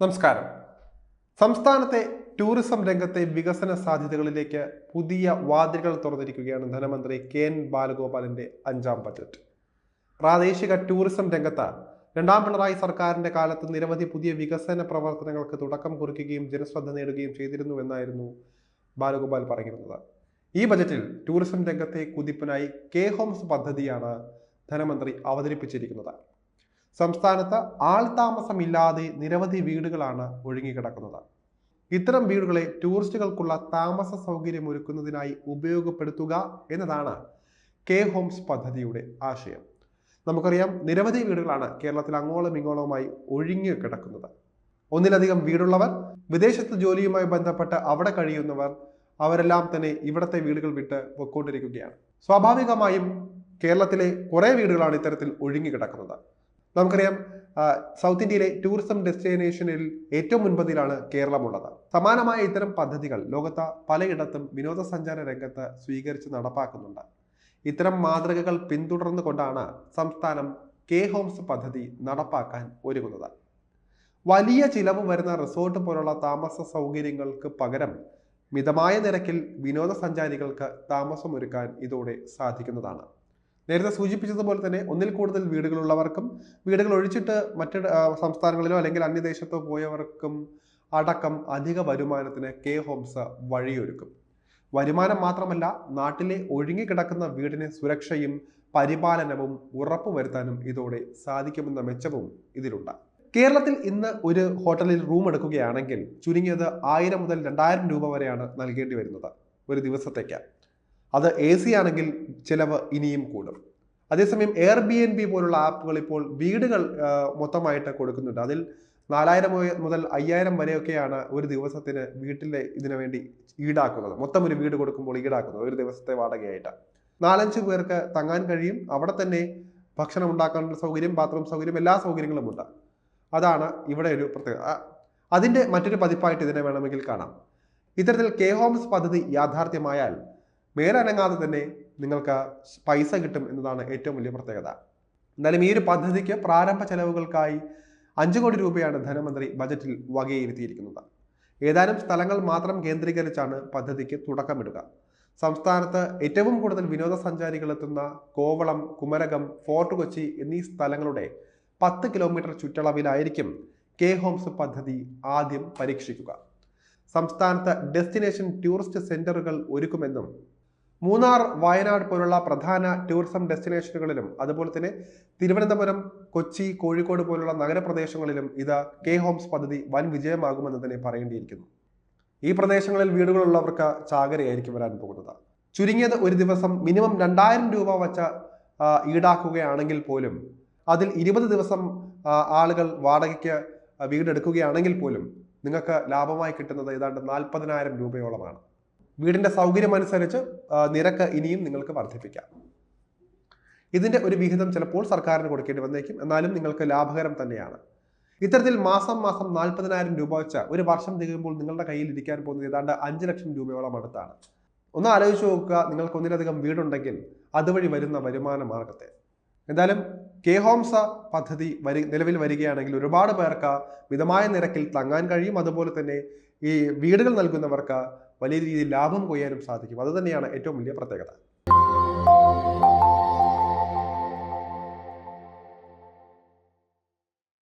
നമസ്കാരം. സംസ്ഥാനത്തെ ടൂറിസം രംഗത്തെ വികസന സാധ്യതകളിലേക്ക് പുതിയ വാതിലുകൾ തുറന്നിരിക്കുകയാണ് ധനമന്ത്രി കെ എൻ ബാലഗോപാലിന്റെ അഞ്ചാം ബജറ്റ്. പ്രാദേശിക ടൂറിസം രംഗത്ത് രണ്ടാം പിണറായി സർക്കാരിന്റെ കാലത്ത് നിരവധി പുതിയ വികസന പ്രവർത്തനങ്ങൾക്ക് തുടക്കം കുറിക്കുകയും ജനശ്രദ്ധ നേടുകയും ചെയ്തിരുന്നു ചെയ്തിരുന്നുവെന്നായിരുന്നു ബാലഗോപാൽ പറഞ്ഞിരുന്നത്. ഈ ബജറ്റിൽ ടൂറിസം രംഗത്തെ കുതിപ്പിനായി കെ ഹോംസ് പദ്ധതിയാണ് ധനമന്ത്രി അവതരിപ്പിച്ചിരിക്കുന്നത്. സംസ്ഥാനത്ത് ആൾതാമസമില്ലാതെ നിരവധി വീടുകളാണ് ഒഴുങ്ങിക്കിടക്കുന്നത് ഇത്തരം വീടുകളെ ടൂറിസ്റ്റുകൾക്കുള്ള താമസ സൗകര്യം ഒരുക്കുന്നതിനായി ഉപയോഗപ്പെടുത്തുക എന്നതാണ് കെ ഹോംസ് പദ്ധതിയുടെ ആശയം. നമുക്കറിയാം നിരവധി വീടുകളാണ് കേരളത്തിൽ അങ്ങോളം ഇങ്ങോളവുമായി ഒഴിഞ്ഞു കിടക്കുന്നത്. ഒന്നിലധികം വീടുള്ളവർ വിദേശത്ത് ജോലിയുമായി ബന്ധപ്പെട്ട് അവിടെ കഴിയുന്നവർ അവരെല്ലാം തന്നെ ഇവിടത്തെ വീടുകൾ വിട്ട് പൊക്കോണ്ടിരിക്കുകയാണ് സ്വാഭാവികമായും കേരളത്തിലെ കുറേ വീടുകളാണ് ഇത്തരത്തിൽ ഒഴിഞ്ഞു കിടക്കുന്നത്. നമുക്കറിയാം സൗത്ത് ഇന്ത്യയിലെ ടൂറിസം ഡെസ്റ്റിനേഷനിൽ ഏറ്റവും മുൻപന്തിയിലാണ് കേരളമുള്ളത്. സമാനമായ ഇത്തരം പദ്ധതികൾ ലോകത്ത് പലയിടത്തും വിനോദസഞ്ചാര രംഗത്ത് സ്വീകരിച്ച് നടപ്പാക്കുന്നുണ്ട്. ഇത്തരം മാതൃകകൾ പിന്തുടർന്നുകൊണ്ടാണ് സംസ്ഥാനം കെ ഹോംസ് പദ്ധതി നടപ്പാക്കാൻ ഒരുങ്ങുന്നത്. വലിയ ചിലവ് വരുന്ന റിസോർട്ട് പോലുള്ള താമസ സൗകര്യങ്ങൾക്ക് പകരം മിതമായ നിരക്കിൽ വിനോദസഞ്ചാരികൾക്ക് താമസമൊരുക്കാൻ ഇതോടെ സാധിക്കുന്നതാണ്. നേരത്തെ സൂചിപ്പിച്ചതുപോലെ തന്നെ ഒന്നിൽ കൂടുതൽ വീടുകളുള്ളവർക്കും വീടുകൾ ഒഴിച്ചിട്ട് മറ്റ് സംസ്ഥാനങ്ങളിലോ അല്ലെങ്കിൽ അന്യദേശത്തോ പോയവർക്കും അടക്കം അധിക വരുമാനത്തിന് കെ ഹോംസ് വഴിയൊരുക്കും. വരുമാനം മാത്രമല്ല നാട്ടിലെ ഒഴുങ്ങിക്കിടക്കുന്ന വീടിന് സുരക്ഷയും പരിപാലനവും ഉറപ്പുവരുത്താനും ഇതോടെ സാധിക്കുമെന്ന മെച്ചവും ഇതിലുണ്ട്. കേരളത്തിൽ ഇന്ന് ഒരു ഹോട്ടലിൽ റൂം എടുക്കുകയാണെങ്കിൽ ചുരുങ്ങിയത് ആയിരം മുതൽ രണ്ടായിരം രൂപ വരെയാണ് നൽകേണ്ടി വരുന്നത് ഒരു ദിവസത്തേക്ക്. അത് എ സി ആണെങ്കിൽ ചിലവ് ഇനിയും കൂടും. അതേസമയം എയർ ബി എൻ ബി പോലുള്ള ആപ്പുകൾ ഇപ്പോൾ വീടുകൾ മൊത്തമായിട്ട് കൊടുക്കുന്നുണ്ട്. അതിൽ നാലായിരം മുതൽ അയ്യായിരം വരെയൊക്കെയാണ് ഒരു ദിവസത്തിന് വീട്ടിലെ ഇതിനു വേണ്ടി ഈടാക്കുന്നത്. മൊത്തം ഒരു വീട് കൊടുക്കുമ്പോൾ ഈടാക്കുന്നത് ഒരു ദിവസത്തെ വാടകയായിട്ട്. നാലഞ്ച് പേർക്ക് തങ്ങാൻ കഴിയും. അവിടെ തന്നെ ഭക്ഷണം ഉണ്ടാക്കാനുള്ള സൗകര്യം ബാത്റൂം സൗകര്യം എല്ലാ സൗകര്യങ്ങളും ഉണ്ട്. അതാണ് ഇവിടെ ഒരു പ്രത്യേകത. അതിന്റെ മറ്റൊരു പതിപ്പായിട്ട് ഇതിനെ വേണമെങ്കിൽ കാണാം. ഇത്തരത്തിൽ കെ ഹോംസ് പദ്ധതി യാഥാർത്ഥ്യമായാൽ മേലനങ്ങാതെ തന്നെ നിങ്ങൾക്ക് പൈസ കിട്ടും എന്നതാണ് ഏറ്റവും വലിയ പ്രത്യേകത. എന്നാലും ഈ ഒരു പദ്ധതിക്ക് പ്രാരംഭ ചെലവുകൾക്കായി അഞ്ച് കോടി രൂപയാണ് ധനമന്ത്രി ബജറ്റിൽ വകയിരുത്തിയിരിക്കുന്നത്. ഏതാനും സ്ഥലങ്ങൾ മാത്രം കേന്ദ്രീകരിച്ചാണ് പദ്ധതിക്ക് തുടക്കമിടുക. സംസ്ഥാനത്ത് ഏറ്റവും കൂടുതൽ വിനോദസഞ്ചാരികൾ എത്തുന്ന കോവളം കുമരകം ഫോർട്ട് കൊച്ചി എന്നീ സ്ഥലങ്ങളുടെ പത്ത് കിലോമീറ്റർ ചുറ്റളവിലായിരിക്കും കെ ഹോംസ് പദ്ധതി ആദ്യം പരീക്ഷിക്കുക. സംസ്ഥാനത്ത് ഡെസ്റ്റിനേഷൻ ടൂറിസ്റ്റ് സെന്ററുകൾ ഒരുക്കുമെന്നും മൂന്നാർ വയനാട് പോലുള്ള പ്രധാന ടൂറിസം ഡെസ്റ്റിനേഷനുകളിലും അതുപോലെ തന്നെ തിരുവനന്തപുരം കൊച്ചി കോഴിക്കോട് പോലുള്ള നഗരപ്രദേശങ്ങളിലും ഇത് കെ ഹോംസ് പദ്ധതി വൻ വിജയമാകുമെന്ന് തന്നെ പറയേണ്ടിയിരിക്കുന്നു. ഈ പ്രദേശങ്ങളിൽ വീടുകളുള്ളവർക്ക് ചാകരയായിരിക്കും വരാൻ പോകുന്നത്. ചുരുങ്ങിയത് ഒരു ദിവസം മിനിമം രണ്ടായിരം രൂപ വച്ച ഈടാക്കുകയാണെങ്കിൽ പോലും അതിൽ ഇരുപത് ദിവസം ആളുകൾ വാടകയ്ക്ക് വീടെടുക്കുകയാണെങ്കിൽ പോലും നിങ്ങൾക്ക് ലാഭമായി കിട്ടുന്നത് ഏതാണ്ട് നാൽപ്പതിനായിരം രൂപയോളമാണ്. വീടിന്റെ സൗകര്യം അനുസരിച്ച് നിരക്ക് ഇനിയും നിങ്ങൾക്ക് വർദ്ധിപ്പിക്കാം. ഇതിന്റെ ഒരു വിഹിതം ചിലപ്പോൾ സർക്കാരിന് കൊടുക്കേണ്ടി വന്നേക്കും. എന്നാലും നിങ്ങൾക്ക് ലാഭകരം തന്നെയാണ്. ഇത്തരത്തിൽ മാസം മാസം നാൽപ്പതിനായിരം രൂപ വെച്ച് ഒരു വർഷം തികയുമ്പോൾ നിങ്ങളുടെ കയ്യിൽ ഇരിക്കാൻ പോകുന്നത് ഏതാണ്ട് അഞ്ച് ലക്ഷം രൂപയോളം അടുത്താണ്. ഒന്ന് ആലോചിച്ച് നോക്കുക നിങ്ങൾക്ക് ഒന്നിലധികം വീടുണ്ടെങ്കിൽ അതുവഴി വരുന്ന വരുമാന മാർഗത്തെ എന്തായാലും കെ ഹോംസ പദ്ധതി വരി നിലവിൽ വരികയാണെങ്കിൽ ഒരുപാട് പേർക്ക് മിതമായ നിരക്കിൽ തങ്ങാൻ കഴിയും. അതുപോലെ തന്നെ ഈ വീടുകൾ നൽകുന്നവർക്ക് വലിയ രീതിയിൽ ലാഭം കൊയ്യാനും സാധിക്കും. അതുതന്നെയാണ് ഏറ്റവും വലിയ പ്രത്യേകത.